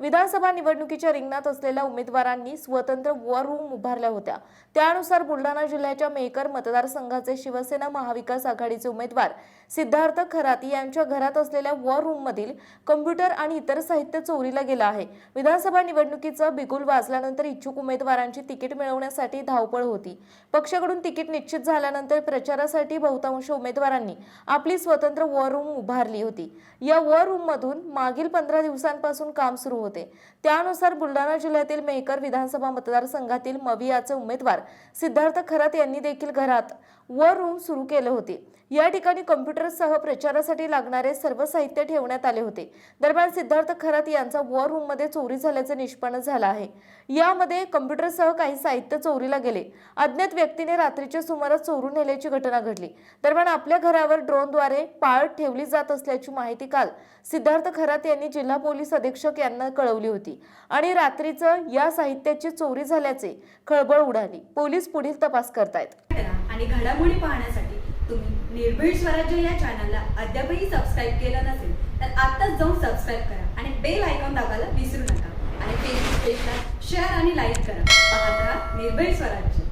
विधानसभा निवडणुकीच्या रिंगणात असलेल्या उमेदवारांनी स्वतंत्र वॉर रूम उभारल्या होत्या. त्यानुसार बुलढाणा जिल्ह्याच्या मेहकर मतदारसंघाचे शिवसेना महाविकास आघाडीचे उमेदवार सिद्धार्थ खराती यांच्या घरात असलेल्या वॉर रूम मधील कम्प्युटर आणि इतर साहित्य चोरीला गेलं आहे. विधानसभा निवडणुकीचं बिगुल वाजल्यानंतर इच्छुक उमेदवारांची तिकीट मिळवण्यासाठी धावपळ होती. पक्षाकडून तिकीट निश्चित झाल्यानंतर प्रचारासाठी बहुतांश उमेदवारांनी आपली स्वतंत्र वॉर रूम उभारली होती. या वॉर रूम मधून मागील पंधरा दिवसांपासून काम सुरू होते. त्यानुसार बुलढाणा जिल्ह्यातील मेहकर विधानसभा मतदारसंघातील मवियाचे उमेदवार सिद्धार्थ खरात यांनी देखील घरात वर रूम सुरू केले होते. या ठिकाणी कम्प्युटरसह प्रचारासाठी लागणारे सर्व साहित्य ठेवण्यात आले होते. दरम्यान सिद्धार्थ खरात यांचा वॉर रूममध्ये चोरी झाल्याचं निष्पन्न झालं आहे. यामध्ये कम्प्युटरसह काही साहित्य चोरीला गेले. अज्ञात व्यक्तीने रात्रीच्या सुमारास चोरून नेल्याची घटना घडली. दरम्यान आपल्या घरावर ड्रोनद्वारे पाळत ठेवली जात असल्याची माहिती काल सिद्धार्थ खरात यांनी जिल्हा पोलीस अधीक्षक यांना कळवली होती. आणि रात्रीचं या साहित्याची चोरी झाल्याचे खळबळ उडाली. पोलीस पुढील तपास करतायत. आणि घडामोडी पाहण्यासाठी तुम्ही निर्भीड स्वराज्य या चॅनलला अद्यापही सबस्क्राईब केलं नसेल तर आत्ताच जाऊन सबस्क्राईब करा आणि बेल आयकॉन दाबायला विसरू नका. आणि फेसबुक पेजला शेअर आणि लाईक करा. पाहत राहा निर्भीड स्वराज्य.